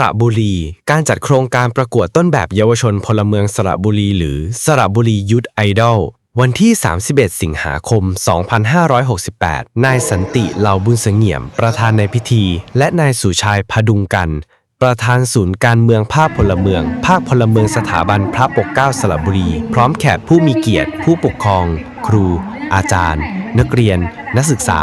ระบุรี การจัดโครงการประกวดต้นแบบเยาวชนพลเมืองสระบุรี หรือสระบุรียุทธไอดอลวันที่ 31 สิงหาคม 2568 นายสันติเหล่าบุญเสงี่ยม ประธานในพิธี และนายสุชายพดุงกัน ประธานศูนย์การเมืองภาคพลเมือง ภาคพลเมืองสถาบันพระปกเกล้าสระบุรี พร้อมแขกผู้มีเกียรติ ผู้ปกครอง ครู อาจารย์ นักเรียน นักศึกษา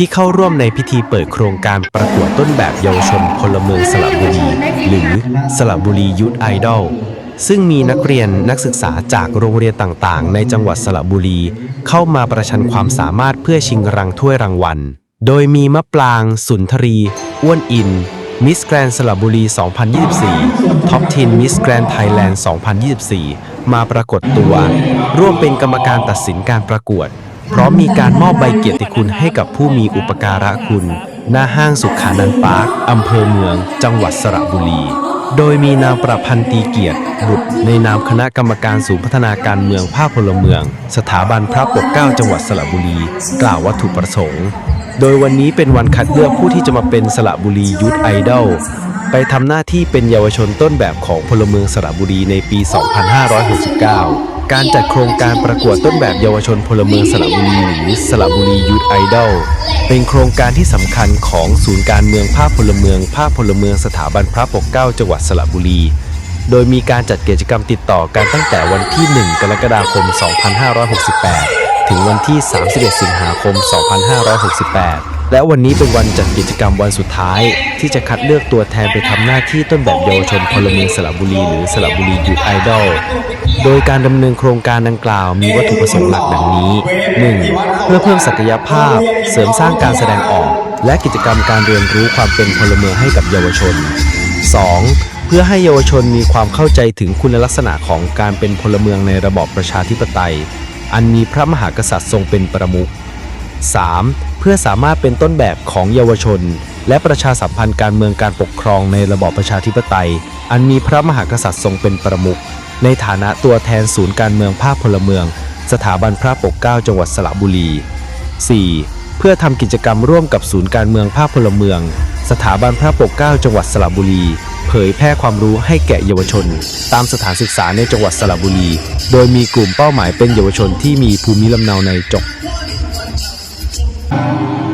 ที่เข้าร่วมในพิธีเปิดโครงการประกวดต้นแบบเยาวชนพลเมืองสระบุรี หรือสระบุรียุทธไอดอลซึ่งมีนักเรียนนักศึกษาจากโรงเรียนต่างๆ ในจังหวัดสระบุรี เข้ามาประชันความสามารถเพื่อชิงรังถ้วยรางวัล โดยมีมะปราง สุนทรี อ้วนอิน มิสแกรนสระบุรี 2024 ท็อป10มิสแกรนไทยแลนด์ 2024 มาปรากฏตัว ร่วมเป็นกรรมการตัดสินการประกวด พร้อมมีการมอบใบเกียรติคุณให้กับผู้มีอุปการะคุณ หน้าห้างสุขานันปาร์คอำเภอเมือง จังหวัดสระบุรี โดยมีนางประพันธ์ตีเกียรติ บุตรในนามคณะกรรมการศูนย์พัฒนาการเมืองภาคพลเมือง สถาบันพระปกเกล้าจังหวัดสระบุรี กล่าววัตถุประสงค์ โดยวันนี้เป็นวันคัดเลือกผู้ที่จะมาเป็นสระบุรียุทธไอดอลไปทำหน้าที่เป็นเยาวชนต้นแบบของพลเมืองสระบุรีในปี 2569 การจัดโครงการประกวดต้นแบบเยาวชนพลเมืองสระบุรีหรือสระบุรียุทธไอดอลเป็นโครงการที่สำคัญของศูนย์การเมืองภาคพลเมืองภาคพลเมืองสถาบันพระปกเกล้าจังหวัดสระบุรี โดยมีการจัดกิจกรรมติดต่อกันตั้งแต่วันที่ 1 กรกฎาคม 2568 ถึงวันที่ 31 สิงหาคม 2568 และวันนี้เป็นวันจัดกิจกรรมวันสุดท้าย ที่จะคัดเลือกตัวแทนไปทำหน้าที่ต้นแบบเยาวชนพลเมืองสระบุรีหรือสระบุรียูทไอดอล โดยการดำเนินโครงการดังกล่าวมีวัตถุประสงค์หลักดังนี้ 1. เพื่อเพิ่มศักยภาพ เสริมสร้างการแสดงออก และกิจกรรมการเรียนรู้ความเป็นพลเมืองให้กับเยาวชน 2. เพื่อให้เยาวชนมีความเข้าใจถึงคุณลักษณะของการเป็นพลเมืองในระบอบประชาธิปไตย อันมีพระมหากษัตริย์ทรงเป็นประมุข 3. เพื่อสามารถเป็นต้นแบบของเยาวชน และประชาสัมพันธ์การเมืองการปกครองในระบอบประชาธิปไตย อันมีพระมหากษัตริย์ทรงเป็นประมุขในฐานะตัวแทนศูนย์การเมืองภาคพลเมือง สถาบันพระปกเกล้าจังหวัดสระบุรี 4. เพื่อทำกิจกรรมร่วมกับศูนย์การเมืองภาคพลเมือง สถาบันพระปกเกล้าจังหวัดสระบุรี เผยแพร่ความรู้ให้แก่เยาวชน ตามสถานศึกษาในจังหวัดสระบุรี โดยมีกลุ่มเป้าหมายเป็นเยาวชนที่มีภูมิลำเนาในจ กเ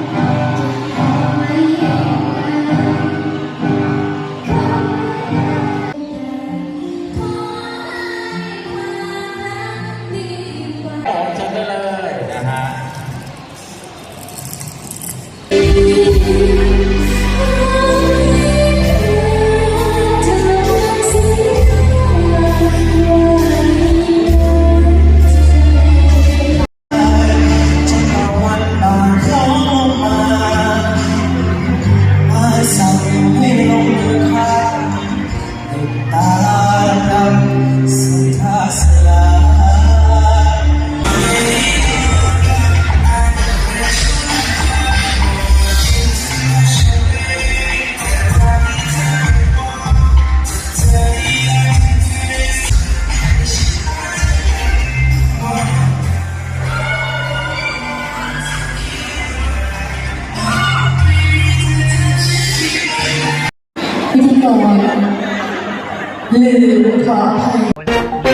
ลืมขออภัย